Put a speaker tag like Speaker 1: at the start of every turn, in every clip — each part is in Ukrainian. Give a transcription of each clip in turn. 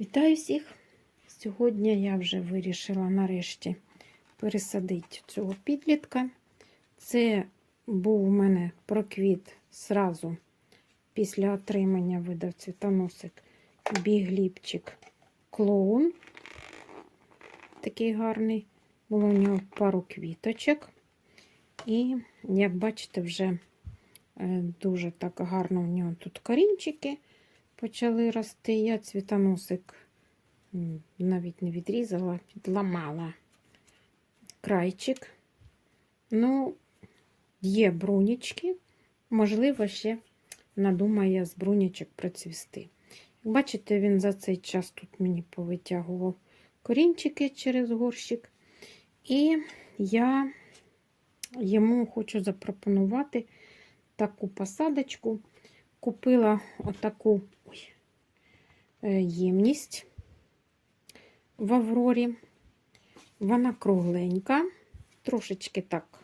Speaker 1: Вітаю всіх! Сьогодні я вже вирішила нарешті пересадити цього підлітка. Це був у мене проквіт зразу після отримання видав цвітоносик бігліпчик клоун. Такий гарний. Було у нього пару квіточок. І, як бачите, вже е, дуже так гарно у нього тут корінчики почали рости. Я цвітоносик навіть не відрізала, підламала крайчик. Ну, є брунічки, можливо, ще надумає з брунічок процвісти. Як бачите, він за цей час тут мені повитягував корінчики через горщик. І я йому хочу запропонувати таку посадочку. Купила отаку ємність в Аврорі. Вона кругленька, трошечки так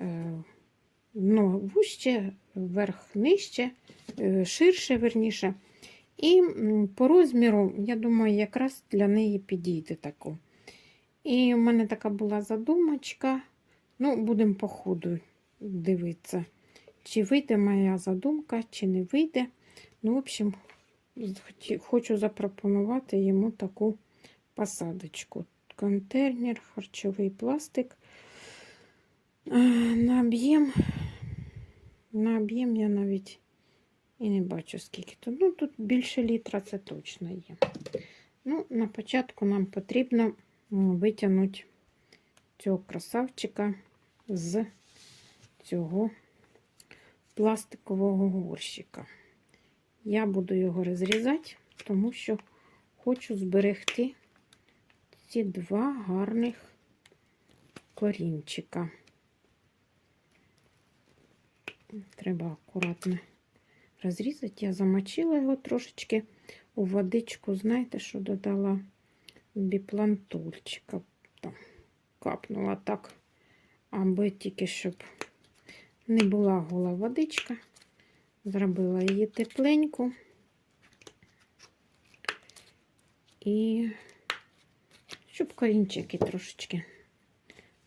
Speaker 1: е, ну, вужче, верх нижче, е, ширше, верніше. І по розміру, я думаю, якраз для неї підійде таку. І в мене така була задумочка. Ну, будемо по ходу дивитися, чи вийде моя задумка, чи не вийде. Ну, в общем, хочу запропонувати йому таку посадочку. Контейнер, харчовий пластик. Е, На об'єм, на об'єм я навіть і не бачу, скільки тут. Ну, тут більше літра, це точно є. Ну, на початку нам потрібно витягнути цього красавчика з цього пластикового горщика. Я буду його розрізати, тому що хочу зберегти ці два гарних корінчика. Треба акуратно розрізати. Я замочила його трошечки у водичку. Знаєте, що додала біплантульчика. Там капнула так, аби тільки щоб не була гола водичка. Зробила її тепленьку. І щоб корінчики трошечки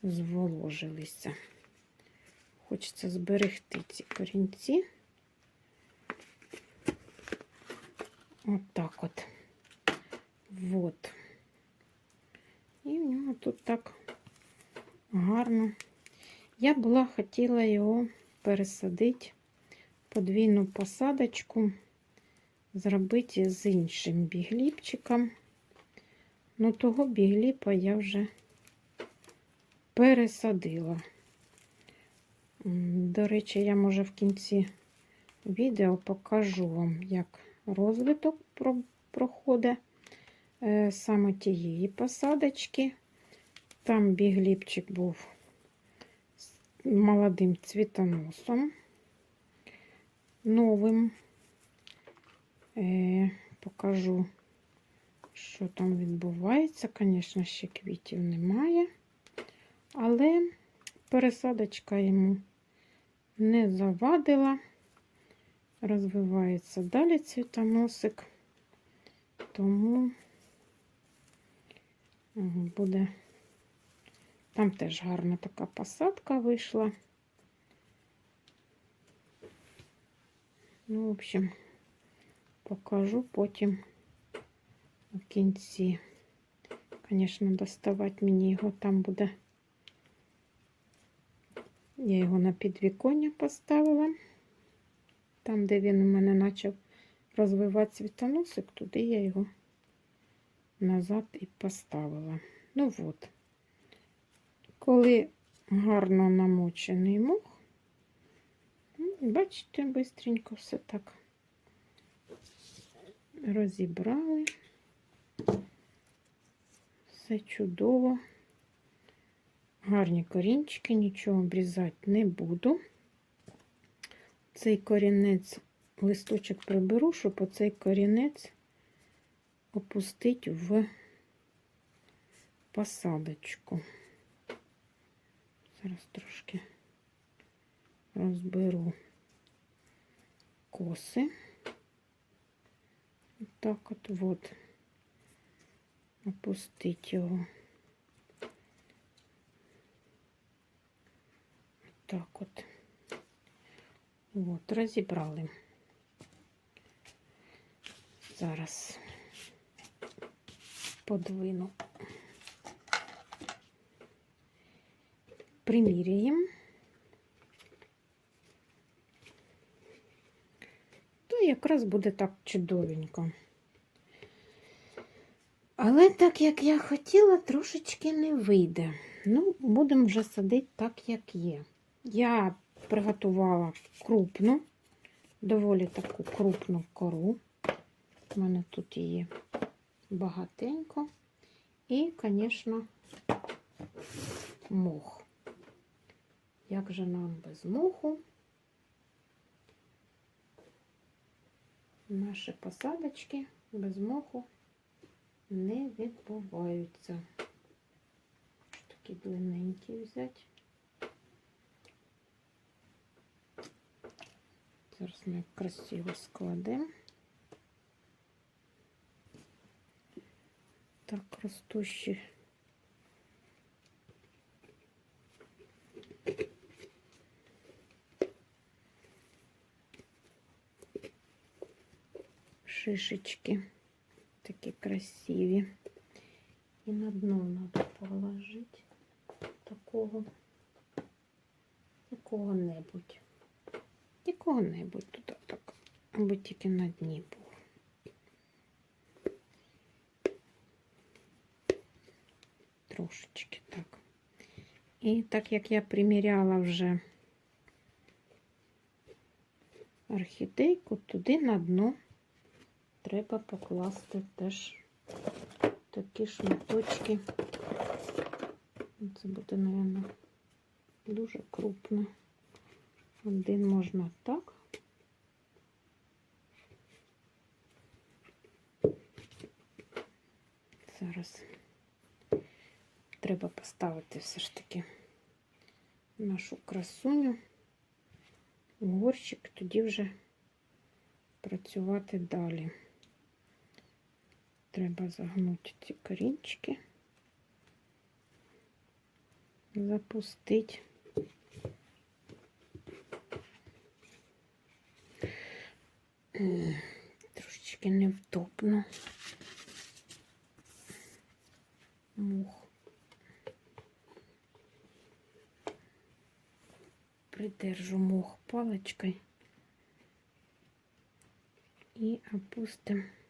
Speaker 1: зволожилися. Хочеться зберегти ці корінці. От так от. Вот. І в нього тут так гарно. Я була хотіла його пересадити, подвійну посадочку, зробити з іншим бігліпчиком. Ну, того бігліпа я вже пересадила. До речі, я може в кінці відео покажу вам, як розвиток проходить е, саме тієї посадочки. Там бігліпчик був молодим цвітоносом, новим. Е, покажу, що там відбувається. Звісно, ще квітів немає, але пересадочка йому не завадила. Розвивається далі цвітоносик, тому буде. Там теж гарна така посадка вийшла. Ну, в общем, покажу потім в кінці. Звісно, доставати мені його там буде. Я його на підвіконня поставила. Там, де він у мене почав розвивати цвітоносик, туди я його назад і поставила. Ну от, коли гарно намочений мох, бачите, бистренько все так розібрали. Все чудово. Гарні корінчики, нічого обрізати не буду. Цей корінець, листочок приберу, щоб оцей корінець опустить в посадочку. Зараз трошки розберу коси. Так от, от. опустити його. Так от. От, розібрали. Зараз подвину. Приміряємо. Якраз буде так чудовенько. Але так, як я хотіла, трошечки не вийде. Ну, будемо вже садити так, як є. Я приготувала крупну, доволі таку крупну кору. У мене тут її багатенько. І, звісно, мох. Як же нам без моху? Наші посадочки без моху не відбуваються. Такі длинненькі взяти. Зараз ми красиво складемо. Так ростущі. Шишечки такі красиві. І на дно треба положити такого, якого-небудь. Якого-небудь туди так, аби тільки на дні був. Трошечки так. І так як я приміряла вже орхідейку, туди на дно треба покласти теж такі шматочки. Це буде, мабуть, дуже крупно. Один можна так. Зараз треба поставити все ж таки нашу красуню в горщик, тоді вже працювати далі. Треба загнути ці корінчики, запустити. Трошечки невдобно. Мух. Придержу мух палочкой и опустим.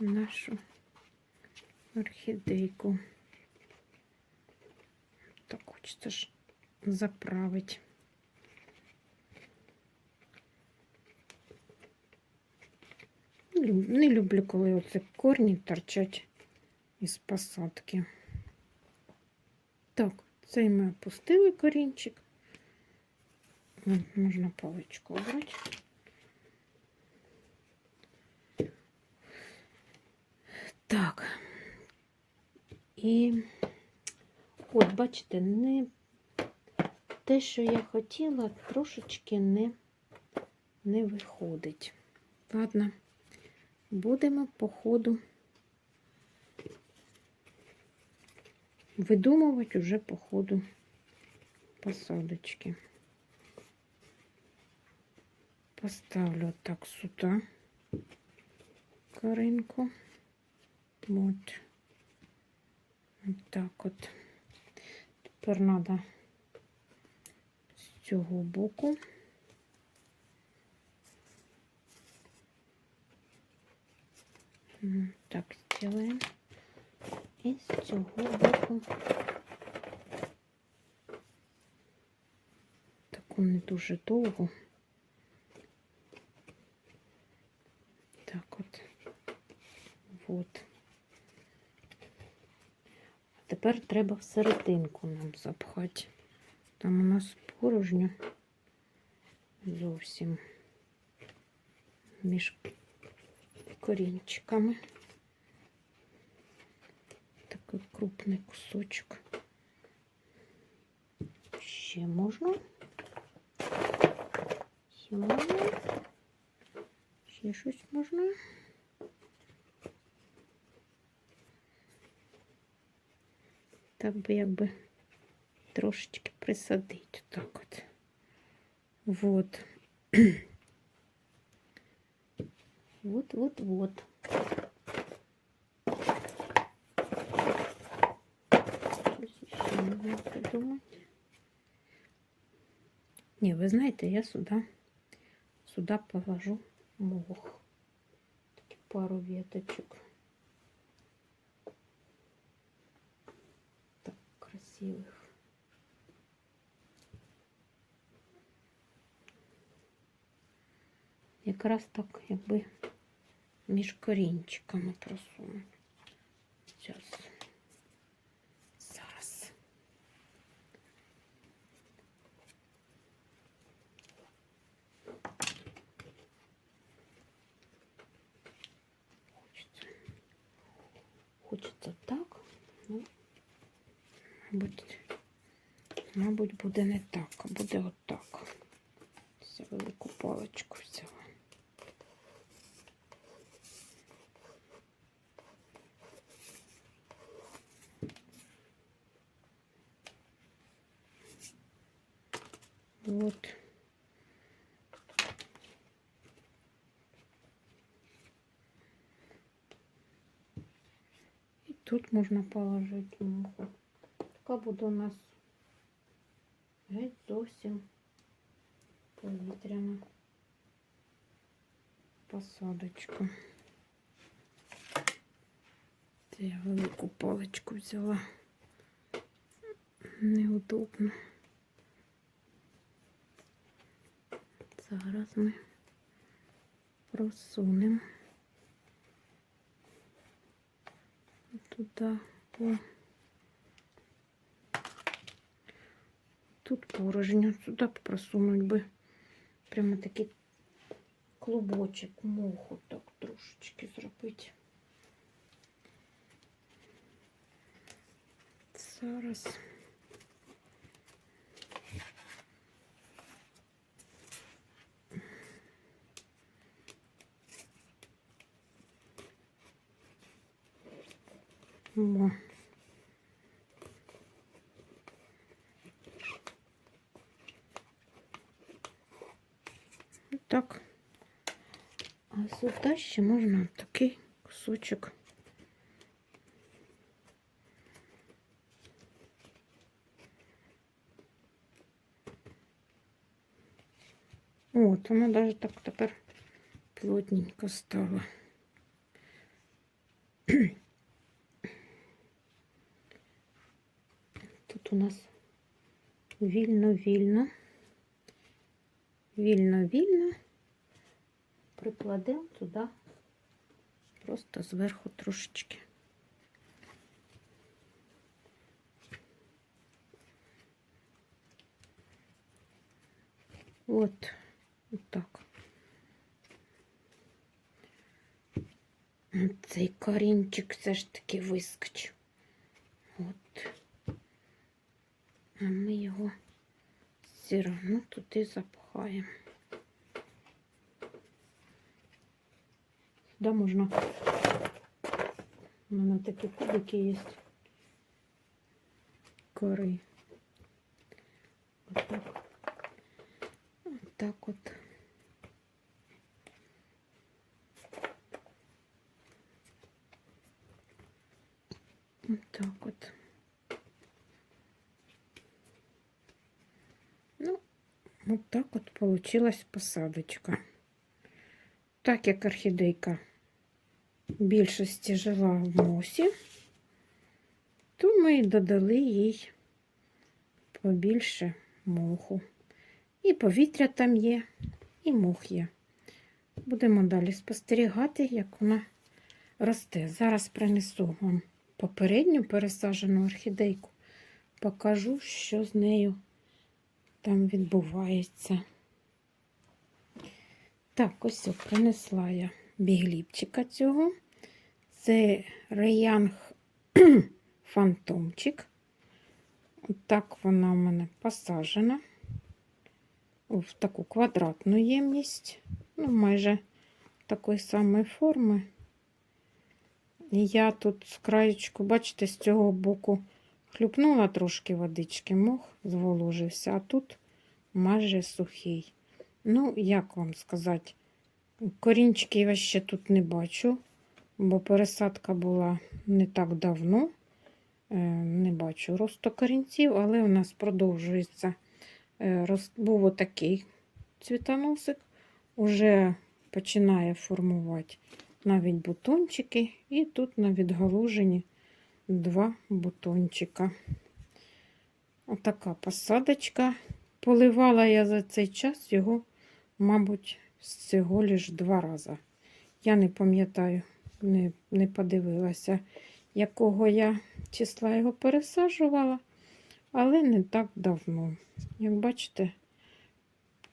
Speaker 1: Нашу орхідейку. Так хочеться ж заправити. Люб- Не люблю, коли оце корні торчать із посадки. Так, цей ми опустили корінчик. Можна паличку обрати. Так. І от, бачите, не те, що я хотіла, трошечки не, не виходить. Ладно, будемо по ходу видумувати уже по ходу посадочки. Поставлю так сюди коринку. От. Так от. Тепер треба з цього боку. Так, зробимо. І з цього боку таку не дуже довго. Так от. Вот. Тепер треба в серединку нам запхати. Там у нас порожньо зовсім між корінчиками. Такий крупний кусочок. ще можна. Ще можна. Ще щось можна. Так би якби трошечки присадити. Так от. Вот. Вот, вот, вот. Щось ще можна придумати. Ні, ви знаєте, я сюди, сюди положу мох. Такі пару веточок. Красивих. Якраз так, якби між корінчиками просуну. Зараз. Зараз. Хочеться. Хочеться так. Ну, мабуть, мабуть, буде не так, а буде отак. Ця велику паличку взяла. Вот. І тут можна положити муху. Така буде у нас геть зовсім повітряна посадочка. Це я велику паличку взяла. Неудобно. Зараз ми просунемо туди по тут порожньо, сюди просунуть би прямо такий клубочок моху так трошечки зробити. Зараз. О. Так. А сюди ще можна такий кусочок. От, воно навіть так тепер плотненько стало. Тут у нас вільно-вільно, Вільно-вільно прикладемо туди просто зверху трошечки. От, отак. Цей корінчик все ж таки вискочив. От. А ми його все одно туди запхаємо. Сюди можна. У мене такі кубики є. Кори. Отак. Отак от. Отак от. Ну, От так от получилась посадочка. Так як орхідейка більшості жила в мосі, то ми додали їй побільше моху. І повітря там є, і мох є. Будемо далі спостерігати, як вона росте. Зараз принесу вам попередню пересаджену орхідейку. Покажу, що з нею там відбувається. Так, ось принесла я бігліпчика цього. Це Реянг Фантомчик. Так вона в мене посаджена в таку квадратну ємність, ну, майже такої самої форми. І я тут з краєчку, бачите, з цього боку хлюпнула трошки водички, мох зволожився, а тут майже сухий. Ну, як вам сказати, корінчиків я ще тут не бачу, бо пересадка була не так давно. Е, Не бачу росту корінців, але у нас продовжується. е, Був отакий цвітоносик, уже починає формувати навіть бутончики, і тут на відгалуженні два бутончика. Отака посадочка. Поливала я за цей час його, мабуть, всього лиш два рази. Я не пам'ятаю, не, не подивилася, якого я числа його пересаджувала, але не так давно. Як бачите,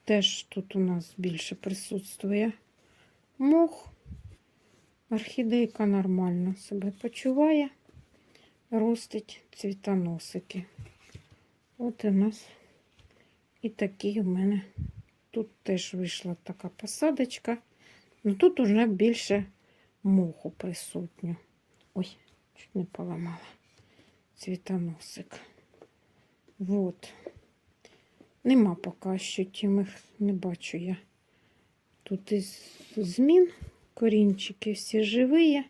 Speaker 1: теж тут у нас більше присутствує мох. Орхідейка нормально себе почуває, ростить цвітоносики. От у нас і такі в мене. Тут теж вийшла така посадочка. Ну тут уже більше моху присутньо. Ой, чуть не поламала цвітоносик. Вот. Нема поки що тімих, не бачу я. Тут із змін корінчики всі живі.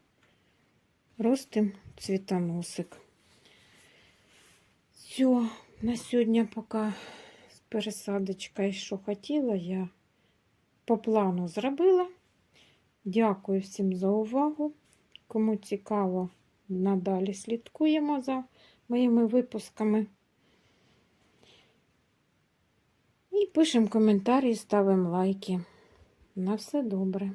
Speaker 1: Ростим цвітоносик. Все, на сьогодні поки пересадочка і що хотіла, я по плану зробила. Дякую всім за увагу. Кому цікаво, надалі слідкуємо за моїми випусками. І пишемо коментарі, ставимо лайки. На все добре.